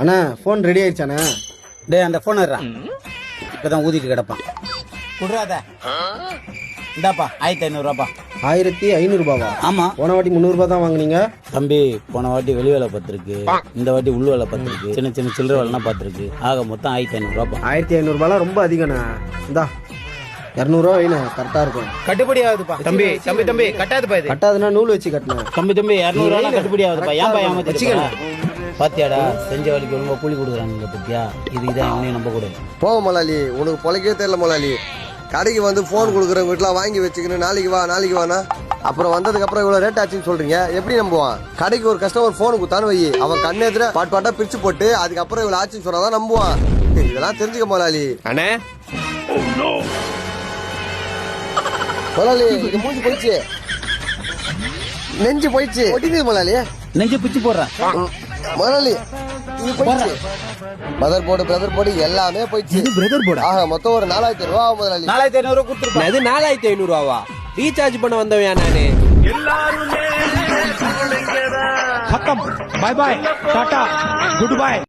அண்ணா phone ready ஆயிடுச்சாண்ணே டேய் அந்த phone எடுறா. இப்பதான் ஊதிட்டு கிடப்பான். குடுறாத. இந்தாப்பா ஆயிரத்தி ஐநூறுரூவாப்பா ஆயிரத்தி ஐநூறுபாவா ஆமா. போன வாட்டி முந்நூறுபா தான் வாங்குனீங்க? தம்பி போன வாட்டி வெளி வேலை பார்த்துருக்கு. இந்த வாட்டி உள் வேலை பார்த்துருக்கு. சின்ன சின்ன சில்லறை வேலைலாம் பார்த்துருக்கு. ஆக மொத்தம் ஆயிரத்தி ஐநூறுரூவாப்பா ஆயிரத்தி ஐநூறுபாலாம் ரொம்ப அதிகண்ணா இந்தா இரநூறுவா வைண்ணே கரெக்டாக இருக்கும். கட்டுப்படி ஆகுதுப்பா. தம்பி தம்பி தம்பி கட்டாதுப்பா இது. கட்டாதுன்னா நூல் வச்சு கட்டினேன் தம்பி தம்பி இரநூறுவா கட்டுப்படி ஆகுதுப்பா. ஏன்பா ஏமாத்திருக்கா பாத்தியாடா செஞ்ச வேலைக்கு ஒழுங்கா கூலி கொடுக்குறானுங்க பத்தியா? இது இதான் இவனையும் நம்ப கூடாது போ முதலாளி உனக்கு பொழைக்கவே தெரியல முதலாளி கடைக்கு வந்து ஃபோன் கொடுக்குறவங்க வீட்டுலாம் வாங்கி வச்சுக்கணும் நாளைக்கு வா நாளைக்கு வானா அப்புறம் வந்ததுக்கு அப்புறம் இவ்வளவு ரேட் ஆச்சுன்னு சொல்றீங்க. எப்படி நம்புவான்? கடைக்கு ஒரு கஸ்டமர் ஃபோன் கொடுத்தான்னு வை அவன் கண்ணெதிர பாட் பாட்டா பிரிச்சு போட்டு அதுக்கப்புறம் இவ்வளவு ஆச்சுன்னு சொன்னாதான் நம்புவான். இதெல்லாம் தெரிஞ்சுக்க முதலாளி அண்ணே. முதலாளி இது மூஞ்சி போயிடுச்சு. நெஞ்சு போயிடுச்சு. ஒட்டிக்குது முதலாளி நெஞ்சு பிச்சு போடுறேன். ம். முதலாளி இது போயிடுச்சு மதர் போர்டு பிரதர் போர்டு எல்லாமே போயிடுச்சு பிரதர் போடா ஆக மொத்தம் ஒரு நாலாயிரத்தி ரூபா ஆகும் முதலாளி நாலாயிரத்தி ஐநூறுரூவா கொடுத்துருப்பா அது நாலாயிரத்தி ஐநூறு ரூபாவா ரீசார்ஜ் பண்ண வந்தவன் நானு खत्म bye bye tata goodbye